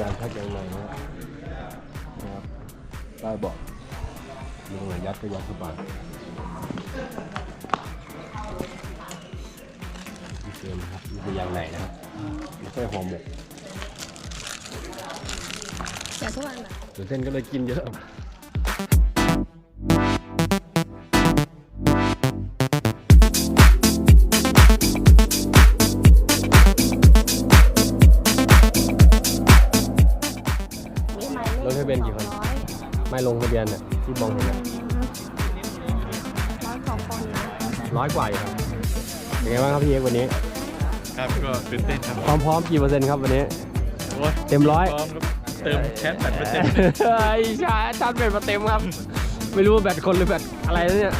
การชักยางในนะครับนะครับใต้เบาะมีตรงไหนยัดก็ยัดเข้าไปดีเซลนะครับนี่คือยางในนะครับไม่ใช่ห่อหมกแต่ทุกวันอะตื่นเต้นก็เลยกินเยอะ หมายรถให้เบนกี่คน ร้อยไม่ลงทะเบียนเนี่ยที่มองเห็นเนี่ยร้อยสองคนนะร้อยกว่าอยู่ครับเป็นไงบ้างครับพี่เอกวันนี้ ครับก็ตื่นเต้นครับความพร้อมกี่เปอร์เซ็นต์ครับวันนี้ โอ้ยเต็มร้อย พร้อมครับเติมแชทแบตเปอร์เซ็นต์ ไอ้ชาชาร์จแบตมาเต็มครับ ไม่รู้ว่าแบตคนหรือแบตอะไรนะเนี่ย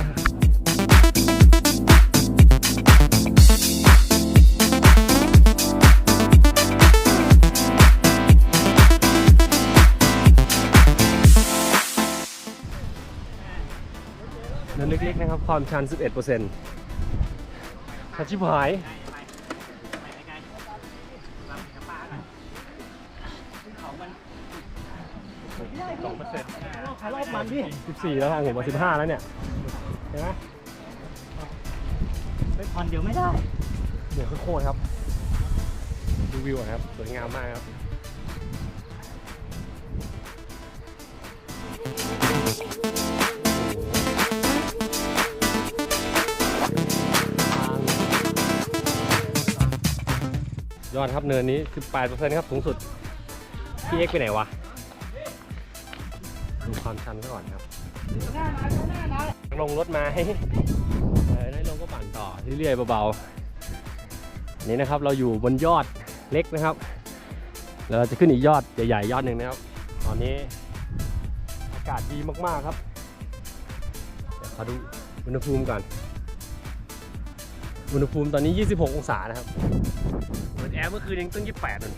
เนินเล็กๆนะครับ ความชัน 11%ทัชิบหายสองเปอร์เซ็นต์14แล้วทางผมมา15แล้วเนี่ย เห็นไหมไปผ่อนเดี๋ยวไม่ได้เหนือโคตรๆครับ ดูวิวก่อนครับ สวยงามมากครับ ยอดครับเนินนี้ 18%ครับสูงสุด พี่เอ็กไปไหนวะ ดูความชันซะก่อนครับลงรถมาให้ได้ลงก็ปั่นต่อเรื่อยๆเบาๆนนี้นะครับเราอยู่บนยอดเล็กนะครับ แล้วเราจะขึ้นอีกยอดใหญ่ๆยอดหนึ่งนะครับ ตอนนี้อากาศดีมากๆครับเดี๋ยวขอดูอุณหภูมิก่อน อุณหภูมิตอนนี้ 26 องศานะครับ เปิดแอร์เมื่อคืนยังตึ้ง28นั่น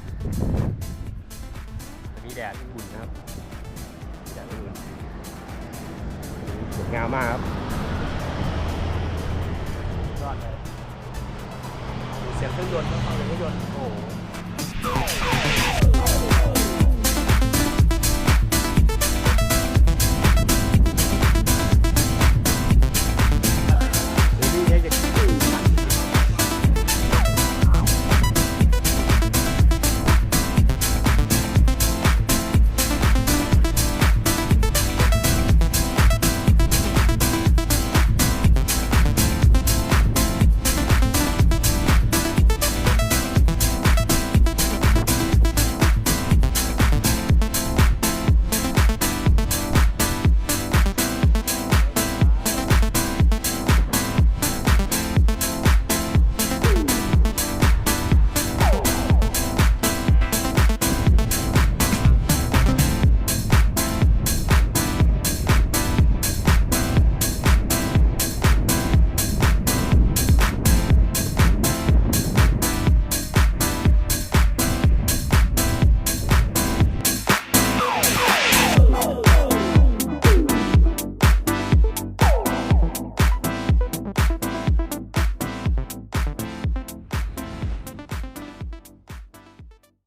มีแดดอุ่นนะครับแดดอุ่นสวยงามมากครับยอดเลยเสียงเครื่องยนต์เข้าเลยเครื่องยนต์โอ้โห